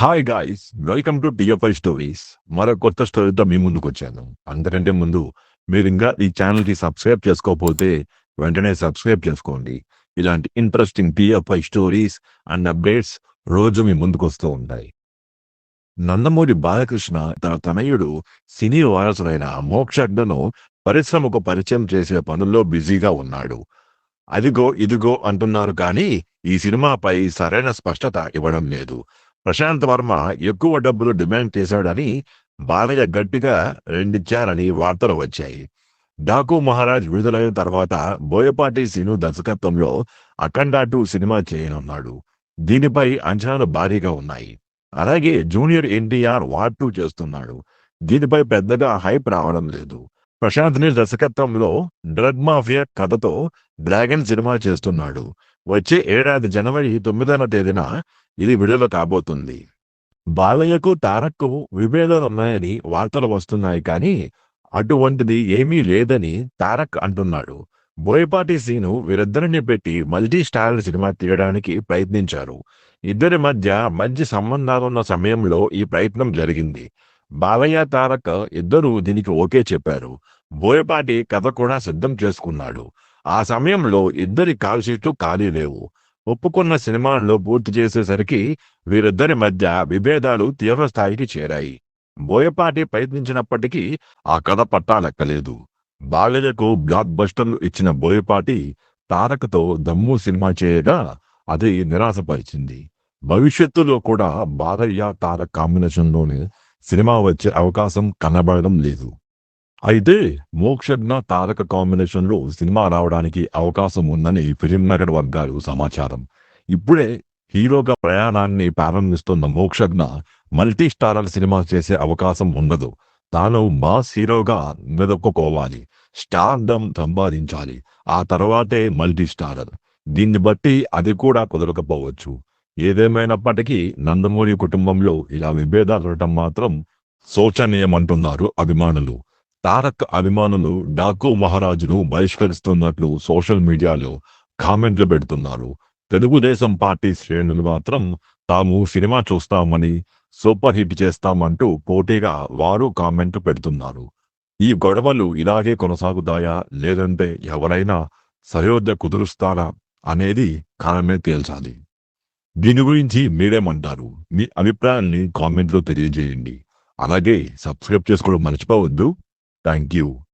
Hi guys welcome to TFI stories మరో కొత్త స్టోరీతో మీ ముందుకు వచ్చాను. అందకంటే ముందు మీరు ఇంకా ఈ ఛానల్కి సబ్స్క్రైబ్ చేసుకోకపోతే వెంటనే సబ్స్క్రైబ్ చేసుకోండి. ఇలాంటి interesting TFI stories and updates రోజు మీ ముందుకు వస్తూ ఉంటాయి. నందమూరి బాలకృష్ణ తన తనయుడు సినీ వారసులైన మోక్షజ్ఞను పరిశ్రమకు పరిచయం చేసే పనుల్లో బిజీగా ఉన్నాడు. అదిగో ఇదిగో అంటున్నారు కానీ ఈ సినిమాపై సరైన స్పష్టత ఇవ్వడం లేదు. ప్రశాంత్ వర్మ ఎక్కువ డబ్బులు డిమాండ్ చేశాడని బాలయ్య గట్టిగా రెండిచ్చారని వార్తలు వచ్చాయి. డాకు మహారాజ్ విడుదలైన తర్వాత బోయపాటి సీను దర్శకత్వంలో అఖండ టూ సినిమా చేయనున్నాడు. దీనిపై అంచనాలు భారీగా ఉన్నాయి. అలాగే జూనియర్ ఎన్టీఆర్ వార్ టూ చేస్తున్నాడు. దీనిపై పెద్దగా హైప్ రావడం లేదు. ప్రశాంత్ దర్శకత్వంలో డ్రగ్ మాఫియా కథతో డ్రాగన్ సినిమా చేస్తున్నాడు. వచ్చే ఏడాది జనవరి తొమ్మిదవ తేదీన ఇది విడుదల కాబోతుంది. బాలయ్యకు తారక్కు విభేదాలు ఉన్నాయని వార్తలు వస్తున్నాయి కానీ అటువంటిది ఏమీ లేదని తారక్ అంటున్నాడు. బోయపాటి సీను వీరిద్దరిని పెట్టి మల్టీ స్టార్ సినిమా తీయడానికి ప్రయత్నించారు. ఇద్దరి మధ్య మంచి సంబంధాలున్న సమయంలో ఈ ప్రయత్నం జరిగింది. బాలయ్య తారక్ ఇద్దరూ దీనికి ఓకే చెప్పారు. బోయపాటి కథ కూడా సిద్ధం చేసుకున్నాడు. ఆ సమయంలో ఇద్దరి కాల్షీట్లు ఖాళీ లేవు. ఒప్పుకున్న సినిమాల్లో పూర్తి చేసేసరికి వీరిద్దరి మధ్య విభేదాలు తీవ్రస్థాయికి చేరాయి. బోయపాటి ప్రయత్నించినప్పటికీ ఆ కథ పట్టాలెక్కలేదు. బాలయ్యకు బ్లాక్ బస్టర్లు ఇచ్చిన బోయపాటి తారకతో దమ్ము సినిమా చేయగా అది నిరాశపరిచింది. భవిష్యత్తులో కూడా బాలయ్య తారక్ కాంబినేషన్లోనే సినిమా వచ్చే అవకాశం కనబడడం లేదు. అయితే మోక్షజ్ఞ తారక కాంబినేషన్లో సినిమా రావడానికి అవకాశం ఉందని ఫిలింనగర్ వర్గాలు సమాచారం. ఇప్పుడే హీరోగా ప్రయాణాన్ని ప్రారంభిస్తున్న మోక్షజ్ఞ మల్టీ స్టారర్ సినిమా చేసే అవకాశం ఉండదు. తాను మాస్ హీరోగా మెదక్కుకోవాలి స్టార్డమ్ సంపాదించాలి. ఆ తర్వాతే మల్టీ స్టారర్ దీన్ని బట్టి అది కూడా కుదరకపోవచ్చు. ఏదేమైనప్పటికీ నందమూరి కుటుంబంలో ఇలా విభేదాలు ఉండటం మాత్రం శోచనీయమంటున్నారు అభిమానులు. తారక్ అభిమానులు డాకు మహారాజును బహిష్కరిస్తున్నట్లు సోషల్ మీడియాలో కామెంట్లు పెడుతున్నారు. తెలుగుదేశం పార్టీ శ్రేణులు మాత్రం తాము సినిమా చూస్తామని సూపర్ హిట్ చేస్తామంటూ పోటీగా వారు కామెంట్లు పెడుతున్నారు. ఈ గొడవలు ఇలాగే కొనసాగుతాయా లేదంటే ఎవరైనా సయోధ్య కుదురుస్తారా అనేది కాలమే తేల్చాలి. దీని గురించి మీరేమంటారు? మీ అభిప్రాయాన్ని కామెంట్లో తెలియజేయండి. అలాగే సబ్స్క్రైబ్ చేసుకోవడం మర్చిపోవద్దు. Thank you.